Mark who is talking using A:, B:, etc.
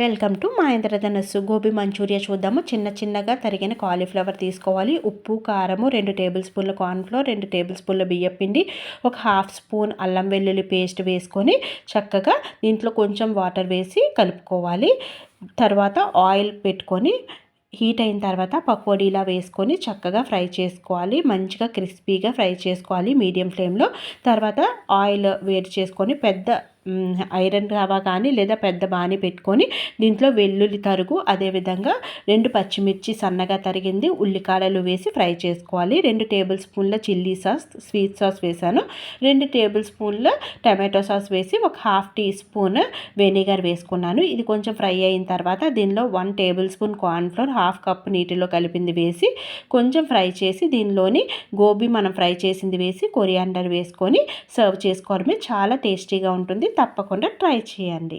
A: Welcome to మా ఇంద్రధనస్సు gobi Manchuria చూద్దాము. చిన్న చిన్నగా తరిగిన కాలీఫ్లవర్ తీసుకోవాలి. ఉప్పు కారము రెండు టేబుల్ స్పూన్ల కార్న్ఫ్లోర్ రెండు టేబుల్ స్పూన్ల బియ్యం పిండి ఒక హాఫ్ స్పూన్ అల్లం వెల్లుల్లి పేస్ట్ వేసుకొని చక్కగా దీంట్లో కొంచెం వాటర్ వేసి కలుపుకోవాలి. తర్వాత ఆయిల్ పెట్టుకొని హీట్ అయిన తర్వాత పకోడీలా వేసుకొని చక్కగా ఫ్రై చేసుకోవాలి. మంచిగా క్రిస్పీగా ఫ్రై చేసుకోవాలి మీడియం ఫ్లేమ్లో. తర్వాత ఆయిల్ వేడి చేసుకొని పెద్ద ఐరన్ రావా కానీ లేదా పెద్ద బాణి పెట్టుకొని దీంట్లో వెల్లుల్లి తరుగు అదేవిధంగా రెండు పచ్చిమిర్చి సన్నగా తరిగింది ఉల్లికాడలు వేసి ఫ్రై చేసుకోవాలి. రెండు టేబుల్ స్పూన్ల చిల్లీ సాస్ స్వీట్ సాస్ వేసాను రెండు టేబుల్ స్పూన్ల టమాటో సాస్ వేసి ఒక హాఫ్ టీ స్పూన్ వెనిగర్ వేసుకున్నాను. ఇది కొంచెం ఫ్రై అయిన తర్వాత దీనిలో one tablespoon cornflour half cup నీటిలో కలిపింది వేసి కొంచెం ఫ్రై చేసి దీనిలోని గోబీ మనం ఫ్రై చేసింది వేసి కొరియాండర్ వేసుకొని సర్వ్ చేసుకోవడమే చాలా టేస్టీగా ఉంటుంది. తప్పకుండా ట్రై చేయండి.